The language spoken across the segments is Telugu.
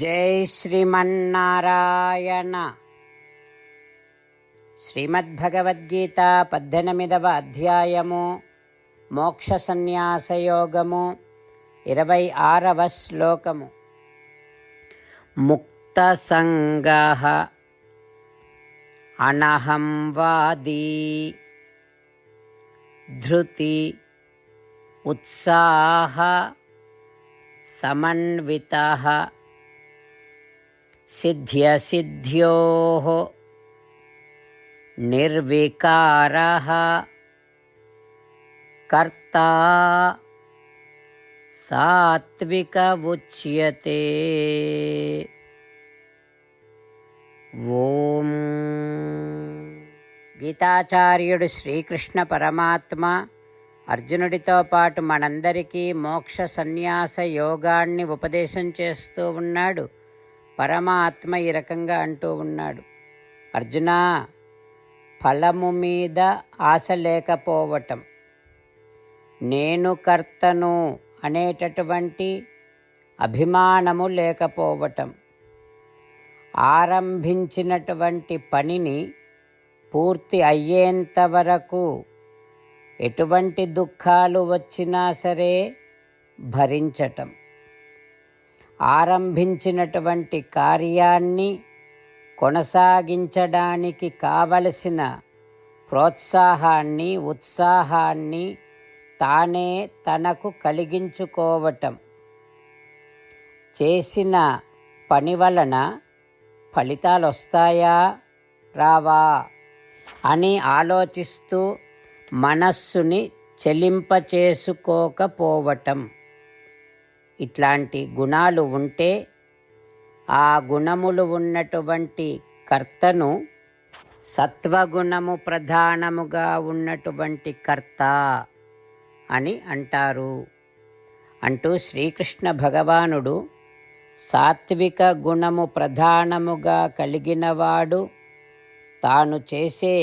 జై శ్రీమన్నారాయణ. శ్రీమద్భగవద్గీత పద్దెనిమిదవ అధ్యాయము మోక్ష సన్యాసయోగము ఇరవై ఆరవ శ్లోకము. ముక్తసంగ అనహం వాది ధృతి ఉత్సాహ సమన్విత सिद्ध्यसिद्ध्योः निर्विकारः कर्ता सात्विक उच्यते ఓం గీతాచార్యుడు శ్రీకృష్ణ పరమాత్మ అర్జునుడితో పాటు మనందరికీ మోక్ష సన్యాస యోగాన్ని ఉపదేశం చేస్తూ ఉన్నాడు పరమాత్మ ఈ రకంగా అంటూ ఉన్నాడు. అర్జున ఫలము మీద ఆశ లేకపోవటం నేను కర్తను అనేటటువంటి అభిమానము లేకపోవటం ఆరంభించినటువంటి పనిని పూర్తి అయ్యేంత వరకు ఎటువంటి దుఃఖాలు వచ్చినా సరే భరించటం. ఆరంభించినటువంటి కార్యాన్ని కొనసాగించడానికి కావలసిన ప్రోత్సాహాన్ని ఉత్సాహాన్ని తానే తనకు కలిగించుకోవటం. చేసిన పని వలన ఫలితాలు వస్తాయా రావా అని ఆలోచిస్తూ మనస్సుని చెలింపచేసుకోకపోవటం. ఇట్లాంటి గుణాలు ఉంటే ఆ గుణములు ఉన్నటువంటి కర్తను సత్వగుణము ప్రధానముగా ఉన్నటువంటి కర్త అని అంటారు. అంటూ శ్రీకృష్ణ భగవానుడు సాత్విక గుణము ప్రధానముగా కలిగినవాడు తాను చేసే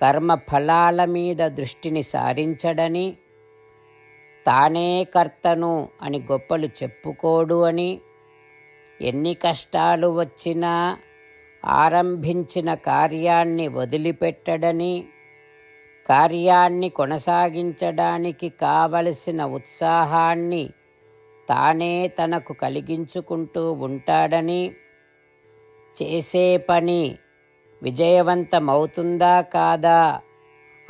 కర్మ ఫలాల మీద దృష్టిని సారించడని తానే కర్తను అని గొప్పలు చెప్పుకోడు అని ఎన్ని కష్టాలు వచ్చినా ఆరంభించిన కార్యాన్ని వదిలిపెట్టడని కార్యాన్ని కొనసాగించడానికి కావలసిన ఉత్సాహాన్ని తానే తనకు కలిగించుకుంటూ ఉంటాడని చేసే పని విజయవంతమవుతుందా కాదా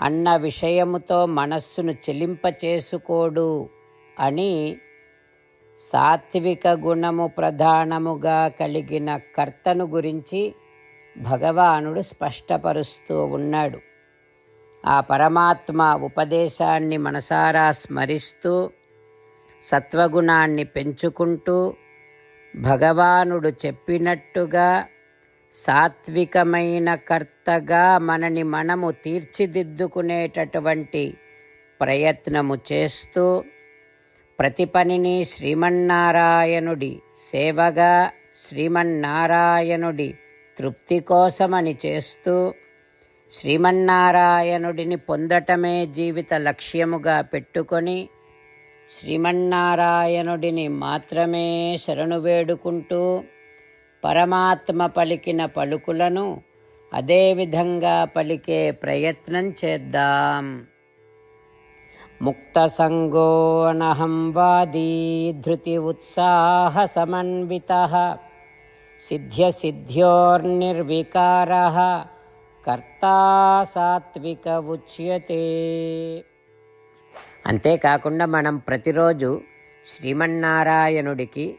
అన్న విషయముతో మనస్సును చెలింపచేసుకోడు అని సాత్విక గుణము ప్రధానముగా కలిగిన కర్తను గురించి భగవానుడు స్పష్టపరుస్తూ ఉన్నాడు. ఆ పరమాత్మ ఉపదేశాన్ని మనసారా స్మరిస్తూ సత్వగుణాన్ని పెంచుకుంటూ భగవానుడు చెప్పినట్టుగా సాత్వికమైన కర్తగా మనని మనము తీర్చిదిద్దుకునేటటువంటి ప్రయత్నము చేస్తూ ప్రతి పనిని శ్రీమన్నారాయణుడి సేవగా శ్రీమన్నారాయణుడి తృప్తి కోసమని చేస్తూ శ్రీమన్నారాయణుడిని పొందటమే జీవిత లక్ష్యముగా పెట్టుకొని శ్రీమన్నారాయణుడిని మాత్రమే శరణు వేడుకుంటూ పరమాత్మ పలికిన పలుకులను అదేవిధంగా పలికే ప్రయత్నం చేద్దాం. ముక్తసంగోనహం వాదీ ధృతి ఉత్సాహ సమన్విత సిద్ధ్యసిద్ధ్యోర్నిర్వికార కర్తా సాత్విక ఉచ్యతే. అంతేకాకుండా మనం ప్రతిరోజు శ్రీమన్నారాయణుడికి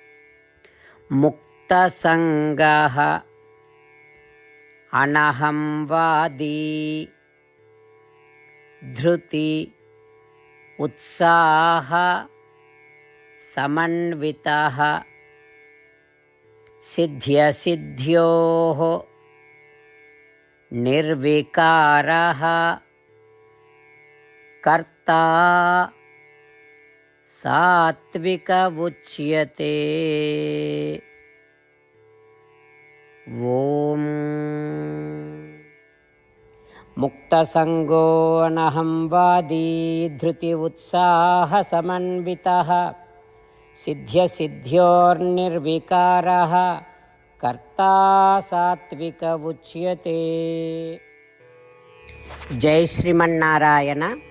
मुक्तसङ्गः। अनहं धृति। उत्साह। समन्वितः। सिद्ध्यसिद्ध्योः। निर्विकारः। कर्ता। सात्विक उच्यते। ॐ मुक्तसङ्गो नहं वादी धृति उत्साहसमन्वितः सिद्ध्यसिद्ध्योर्निर्विकारः। कर्ता सात्विक उच्यते। जय श्रीमन्नारायण।